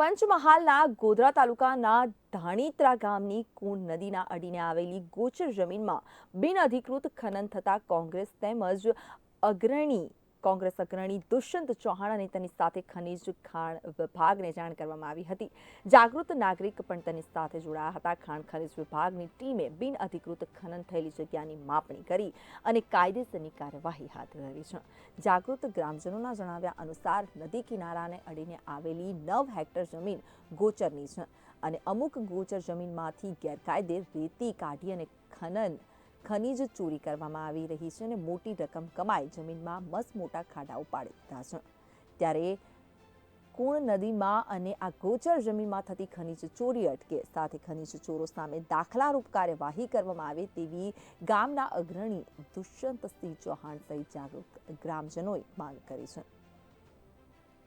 પંચમહાલના ગોધરા તાલુકાના ધાણીત્રા ગામની કુણ નદીના અડીને આવેલી ગોચર જમીનમાં બિનઅધિકૃત ખનન થતા કોંગ્રેસ તેમજ અગ્રણી કોંગ્રેસ અગ્રણી દુષ્યંત ચૌહાણ અને તેની સાથે ખનીજ ખાણ વિભાગને જાણ કરવામાં આવી હતી. જાગૃત નાગરિક પણ તેની સાથે જોડાયા હતા. ખાણ ખનીજ વિભાગની ટીમે બિન અધિકૃત ખનન થયેલી જગ્યાની માપણી કરી અને કાયદેસરની કાર્યવાહી હાથ ધરી છે. જાગૃત ગ્રામજનોના જણાવ્યા અનુસાર, નદી કિનારાને અડીને આવેલી નવ હેક્ટર જમીન ગોચરની છે અને અમુક ગોચર જમીનમાંથી ગેરકાયદે રેતી કાઢી અને ખનન ખનીજ ચોરી કરવામાં આવી રહી છે અને મોટી રકમ કમાઈ જમીનમાં મસ્ત મોટા ખાડાઓ પાડી દીધા છે. ત્યારે કુણ નદીમાં અને આ ગોચર જમીનમાં થતી ખનીજ ચોરી અટકે, સાથે ખનીજ ચોરો સામે દાખલારૂપ કાર્યવાહી કરવામાં આવે તેવી ગામના અગ્રણી દુષ્યંતસિંહ ચૌહાણ સહિત જાગૃત ગ્રામજનોએ માંગ કરી છે.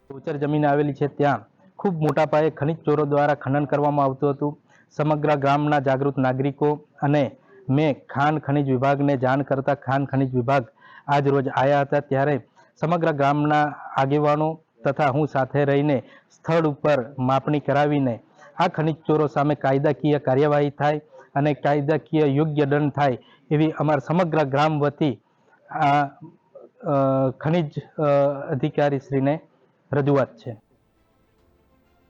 ગોચર જમીન આવેલી છે ત્યાં. ખૂબ મોટા પાયે ખનિજ ચોરો દ્વારા ખનન કરવામાં આવતું હતું. સમગ્ર ગામના જાગૃત નાગરિકો અને મેં ખાંડ ખનિજ વિભાગને જાણ કરતા ખાંડ ખનિજ વિભાગ આજ રોજ આવ્યા હતા ત્યારે સમગ્ર ગામના આગેવાનો તથા હું સાથે રહીને સ્થળ ઉપર માપણી કરાવીને આ ખનિજ ચોરો સામે કાયદાકીય કાર્યવાહી થાય અને કાયદાકીય યોગ્ય દંડ થાય એવી અમારા સમગ્ર ગ્રામ વતી આ ખનિજ અધિકારીશ્રીને રજૂઆત છે.